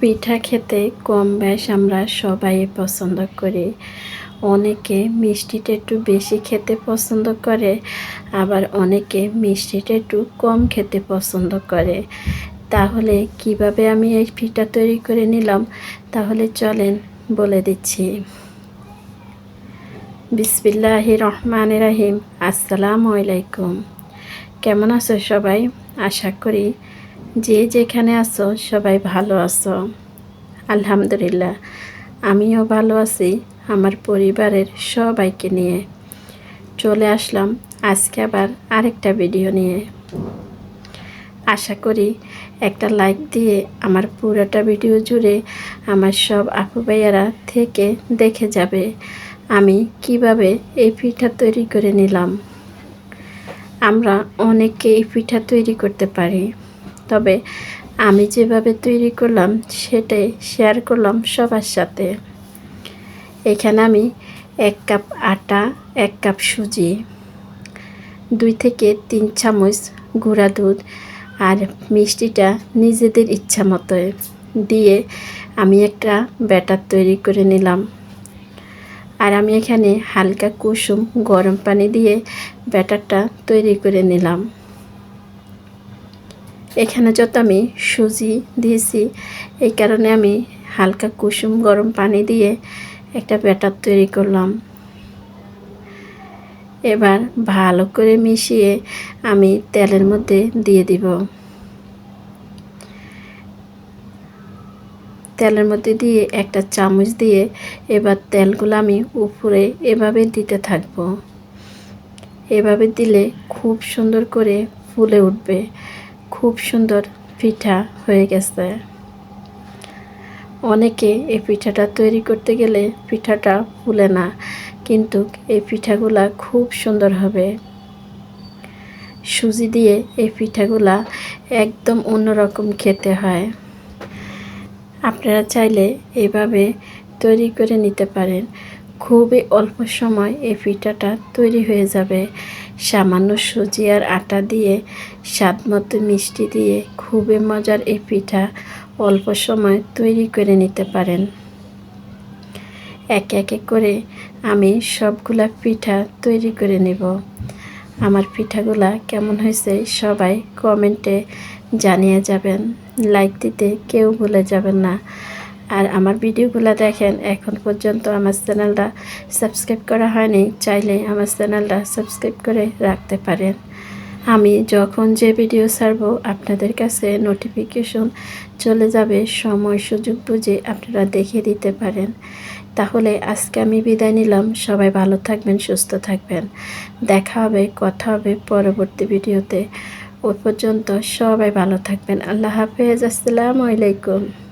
পিঠা খেতে কম বেশ আমরা সবাই পছন্দ করি। অনেকে মিষ্টিটা একটু বেশি খেতে পছন্দ করে, আবার অনেকে মিষ্টিটা একটু কম খেতে পছন্দ করে। তাহলে কীভাবে আমি এই পিঠা তৈরি করে নিলাম? তাহলে চলেন বলে দিচ্ছি। বিসমিল্লাহ রহমান রাহিম। আসসালামু আলাইকুম। কেমন আছো সবাই? আশা করি যে যেখানে আছো, সবাই ভালো আছো। আলহামদুলিল্লাহ, আমিও ভালো আছি, আমার পরিবারের সবাইকে নিয়ে। চলে আসলাম আজকে আবার আরেকটা ভিডিও নিয়ে। আশা করি একটা লাইক দিয়ে আমার পুরোটা ভিডিও জুড়ে আমার সব আপু ভাইয়ারা থেকে দেখে যাবে আমি কীভাবে এই পিঠা তৈরি করে নিলাম। আমরা অনেকে এই পিঠা তৈরি করতে পারি। তবে আমি যেভাবে তৈরি করলাম, সেটাই শেয়ার করলাম সবার সাথে। এখানে আমি এক কাপ আটা, এক কাপ সুজি, দুই থেকে তিন চামচ গুঁড়া দুধ আর মিষ্টিটা নিজেদের ইচ্ছা মতো দিয়ে আমি একটা ব্যাটার তৈরি করে নিলাম। আর আমি এখানে হালকা কুসুম গরম পানি দিয়ে ব্যাটারটা তৈরি করে নিলাম। এখানে যত আমি সুজি দিয়েছি, এই কারণে আমি হালকা কুসুম গরম পানি দিয়ে একটা ব্যাটার তৈরি করলাম। এবার ভালো করে মিশিয়ে আমি তেলের মধ্যে দিয়ে দিব। তেলের মধ্যে দিয়ে একটা চামচ দিয়ে এবার তেলগুলো আমি উপরে এভাবে দিতে থাকব। এভাবে দিলে খুব সুন্দর করে ফুলে উঠবে। খুব সুন্দর পিঠা হয়ে গেছে। অনেকে এই পিঠাটা তৈরি করতে গেলে পিঠাটা ফুলে না, কিন্তু এই পিঠাগুলা খুব সুন্দর হবে। সুজি দিয়ে এই পিঠাগুলা একদম অন্যরকম খেতে হয়। আপনারা চাইলে এভাবে তৈরি করে নিতে পারেন। খুবই অল্প সময় এই পিঠাটা তৈরি হয়ে যাবে। সামান্য সুজি আর আটা দিয়ে স্বাদ মতো মিষ্টি দিয়ে খুবই মজার এই পিঠা অল্প সময় তৈরি করে নিতে পারেন। এক একে করে আমি সবগুলা পিঠা তৈরি করে নেব। আমার পিঠাগুলা কেমন হয়েছে সবাই কমেন্টে জানিয়ে যাবেন। লাইক দিতে কেউ ভুলে যাবেন না। আর আমার ভিডিওগুলো দেখেন, এখন পর্যন্ত আমার চ্যানেলটা সাবস্ক্রাইব করা হয়নি, চাইলে আমার চ্যানেলটা সাবস্ক্রাইব করে রাখতে পারেন। আমি যখন যে ভিডিও ছাড়ব, আপনাদের কাছে নোটিফিকেশন চলে যাবে, সময় সুযোগ বুঝে আপনারা দেখে দিতে পারেন। তাহলে আজকে আমি বিদায় নিলাম, সবাই ভালো থাকবেন, সুস্থ থাকবেন। দেখা হবে, কথা হবে পরবর্তী ভিডিওতে। ওই পর্যন্ত সবাই ভালো থাকবেন। আল্লাহ হাফেজ, আসসালামু আলাইকুম।